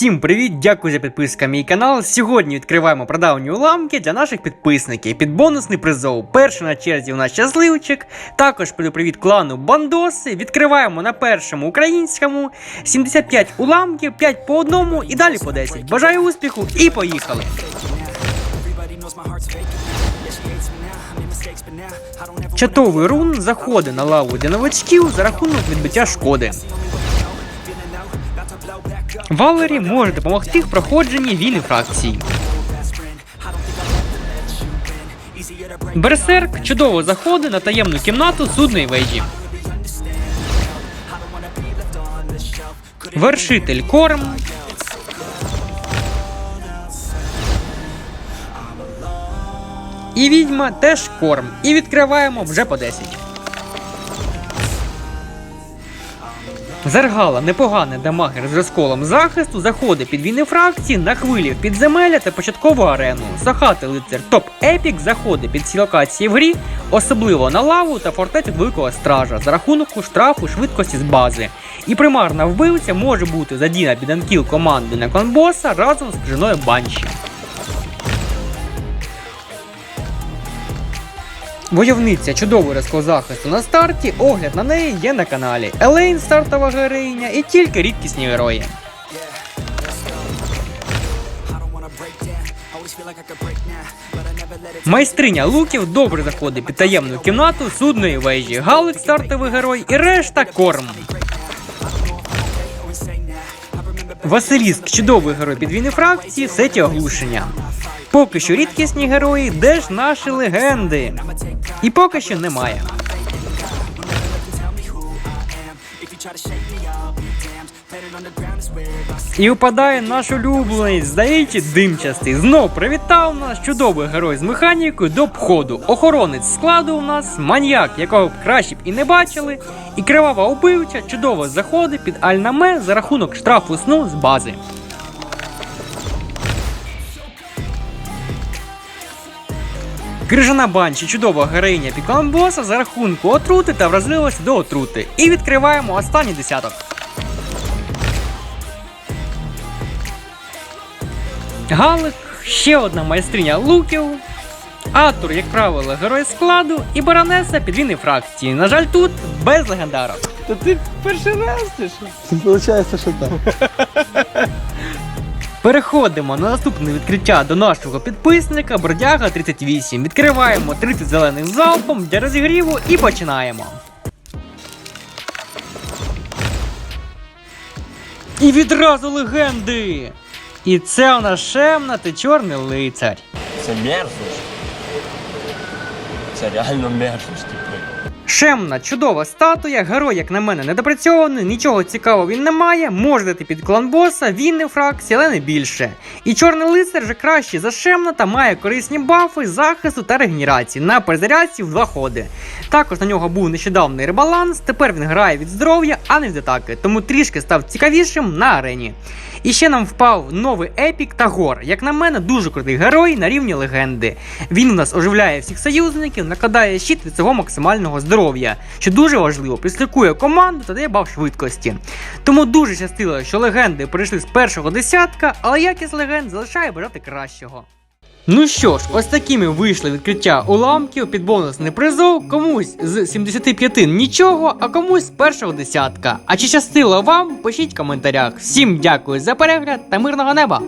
Всім привіт! Дякую за підписку мій канал. Сьогодні відкриваємо прадавні уламки для наших підписників під бонусний призов. Перший на черзі у нас щасливчик. Також привіт клану Бандоси. Відкриваємо на першому українському 75 уламків, 5 по одному і далі по 10. Бажаю успіху і поїхали! Чатовий рун заходить на лаву для новачків за рахунок відбиття шкоди. Валері може допомогти в проходженні війни фракцій. Берсерк чудово заходить на таємну кімнату судної вежі. Вершитель Корм. І відьма теж корм. І відкриваємо вже по 10. Зергала непоганий дамагер з розколом захисту заходить під війни фракції на хвилі в підземелля та початкову арену. Сахати лицар топ епік заходить під ці локації в грі, особливо на лаву та фортецю великого стража за рахунок штрафу швидкості з бази. І примарна вбивця може бути задіяна під анкіл команди на конбоса разом з крижаною банші. Войовниця чудовий розкол захисту на старті, огляд на неї є на каналі. Елейн стартова героїня і тільки рідкісні герої. Майстриня луків добре заходить під таємну кімнату судної вежі. Галик стартовий герой і решта корм. Василіск чудовий герой під війни фракції сеті оглушення. Поки що рідкісні герої, де ж наші легенди? І поки що немає. І впадає наш улюблений, здається, димчастий. Знов привітав нас чудовий герой з механікою до входу. Охоронець складу у нас, маньяк, якого б краще б і не бачили. І кривава убивча чудово заходить під альнаме за рахунок штрафу сну з бази. Крижана банші чудова героїня пікамбоса за рахунку отрути та вразливості до отрути. І відкриваємо останній десяток. Галик, ще одна майстриня луків. Атур, як правило, герой складу і баронеса підвійної фракції. На жаль, тут без легендарок. Та ти перший раз чи що? Получається, що так. Переходимо на наступне відкриття до нашого підписника Бродяга 38. Відкриваємо 30 зелених залпом для розігріву і починаємо. І відразу легенди! І це у нас Шемна та чорний лицар. Це мерзость. Це реально мерзость, типу. Шемна, чудова статуя, герой, як на мене, недопрацьований, нічого цікавого він не має, може дати під клан боса, він не фракція, але не більше. І чорний лицар вже краще за Шемна та має корисні бафи, захисту та регенерації на перезарядці в два ходи. Також на нього був нещодавний ребаланс, тепер він грає від здоров'я, а не від атаки, тому трішки став цікавішим на арені. І ще нам впав новий епік Тагор. Як на мене, дуже крутий герой на рівні легенди. Він у нас оживляє всіх союзників, накладає щит від цього максимального здоров'я, що дуже важливо, прислікує команду та дає баф швидкості. Тому дуже щастило, що легенди прийшли з першого десятка, але якість легенд залишає бажати кращого. Ну що ж, ось такими вийшли відкриття уламків під бонусний призов. Комусь з 75 нічого, а комусь з першого десятка. А чи щастило вам? Пишіть в коментарях. Всім дякую за перегляд та мирного неба!